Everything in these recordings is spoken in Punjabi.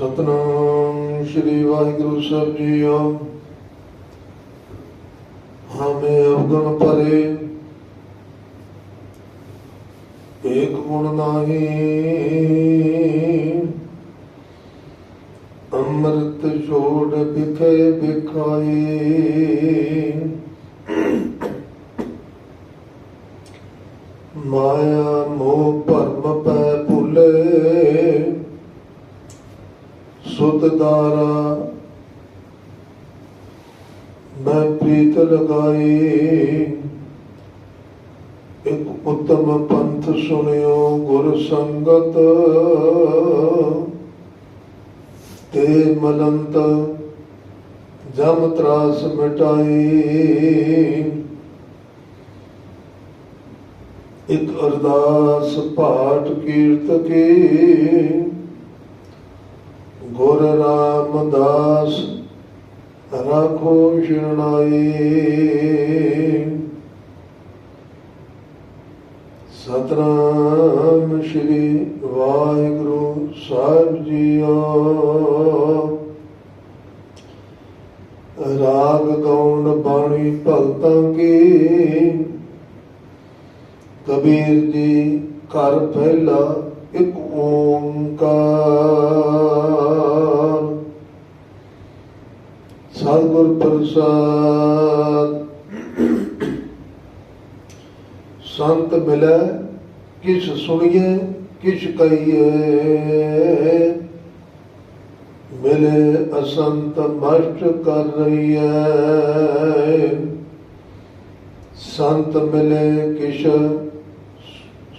ਸਤਨਾਮ ਸ੍ਰੀ ਵਾਹਿਗੁਰੂ ਸਾਹਿਬ ਜੀਓ। ਹਮੇ ਅਵਗਣ ਪਰੇ ਏਕ ਗੁਣ ਨਾਹੀ। ਅੰਮ੍ਰਿਤ ਛੋੜ ਬਿਖੇ ਬਿਖਾਈ ਮਾਇਆ ਮੋਹ ਭਰਮ ਪੈ ਸੁਤ ਦਾਰਾ ਮੈਂ ਪ੍ਰੀਤ ਲਗਾਈ। ਇੱਕ ਉਤਮ ਪੰਥ ਸੁਣਿਓ ਗੁਰ ਸੰਗਤ। ਤੇ ਮਲੰਤ ਜਮ ਤਰਾਸ ਮਿਟਾਈ। ਇੱਕ ਅਰਦਾਸ ਪਾਠ ਕੀਰਤ ਕੀ। ਗੁਰ ਰਾਮਦਾਸ ਰਾਖੋ ਸ਼ਰਣਾਈ ਸਤਨਾਮ ਸ਼੍ਰੀ ਵਾਹਿਗੁਰੂ ਸਾਹਿਬ ਜੀਓ। ਰਾਗ ਗਾਉਣ ਬਾਣੀ ਭਗਤਾਂ ਕੀ? ਕਬੀਰ ਜੀ ਘਰ ਪਹਿਲਾ ਇੱਕ ਓੰਕਾਰ ਪ੍ਰਸਾਦ ਸੰਤ ਮਿਲੈ, ਕਿਛ ਸੁਣੀਏ, ਕਿਛ ਕਹੀਏ। ਮਿਲੇ ਅਸੰਤ ਮਸ਼ਟ ਕਰ ਰਹੀ ਹੈ ਸੰਤ ਮਿਲੇ, ਕਿਛ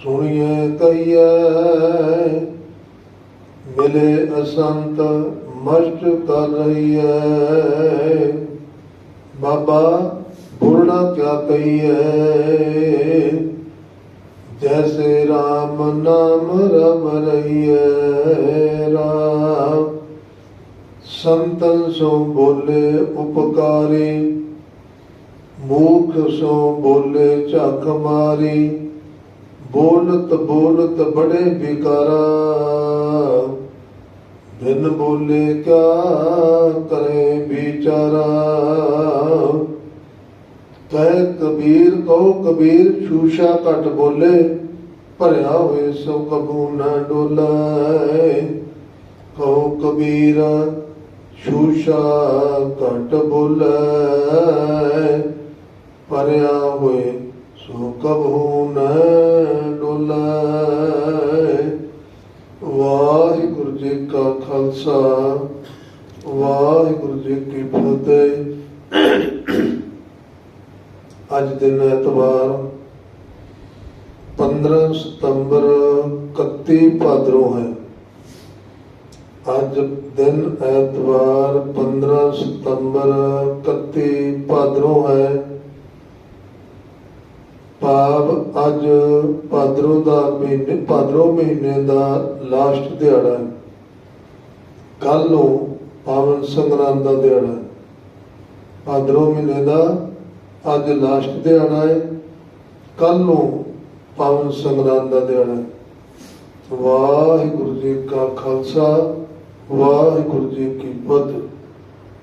ਸੁਣੀਏ ਕਹੀਏ ਮਿਲੇ ਅਸੰਤ ਮਸ਼ਟ ਕਰ ਰਹੀ ਹੈ ਬਾਬਾ ਬੋਲਣਾ ਕਿਆ ਕਹੀਏ? ਜੈਸੇ RAM ਨਾਮ ਰਮ ਰਹੀਐ ਰਾਮ। ਸੰਤਨ ਸੋ ਬੋਲੇ ਉਪਕਾਰੀ। ਮੂਖ ਸੋ ਬੋਲੇ ਝੱਕ ਮਾਰੀ। ਬੋਲਤ ਬੋਲਤ ਬੜੇ ਵਿਕਾਰਾ। ਬਿਨ ਬੋਲੇ ਕਿਆ ਕਰੇ ਵਿਚਾਰਾ? ਕਹਿ ਕਬੀਰ ਕਹੋ ਕਬੀਰ ਛੂਸ਼ਾ ਘਟ ਬੋਲੇ, ਭਰਿਆ ਹੋਏ ਸੋ ਕਬੂ ਨਾ ਡੋਲੇ। ਕਹੋ ਕਬੀਰ ਸ਼ੂਸ਼ਾ ਘਟ ਬੋਲੇ, ਭਰਿਆ ਹੋਏ ਸੋ ਕਬੂ ਨਾ ਖਾਲਸਾ, ਵਾਹਿਗੁਰੂ ਜੀ ਕੀ ਫਤਿਹ। ਅੱਜ ਦਿਨ ਐਤਵਾਰ 15 ਸਤੰਬਰ 31 ਭਾਦਰੋਂ ਹੈ। ਅੱਜ ਦਿਨ ਐਤਵਾਰ 15 ਸਤੰਬਰ 31 ਭਾਦਰੋਂ ਹੈ। ਭਾਵ ਅੱਜ ਭਾਦਰੋਂ ਦਾ ਮਹੀਨੇ ਭਾਦਰੋਂ ਮਹੀਨੇ ਦਾ ਲਾਸਟ ਦਿਹਾੜਾ ਹੈ। ਕੱਲ ਨੂੰ ਪਾਵਨ ਸੰਗਰਾਂਦ ਦਾ ਦਿਹਾੜਾ ਹੈ। ਭਾਦਰੋਂ ਮਹੀਨੇ ਦਾ ਅੱਜ ਲਾਸਟ ਦਿਹਾੜਾ ਹੈ। ਕੱਲ ਨੂੰ ਪਾਵਨ ਸੰਗਰਾਂਦ ਦਾ ਦਿਹਾੜਾ ਹੈ। ਵਾਹਿਗੁਰੂ ਜੀ ਕਾ ਖਾਲਸਾ, ਵਾਹਿਗੁਰੂ ਜੀ ਕੀ ਫਤਿਹ।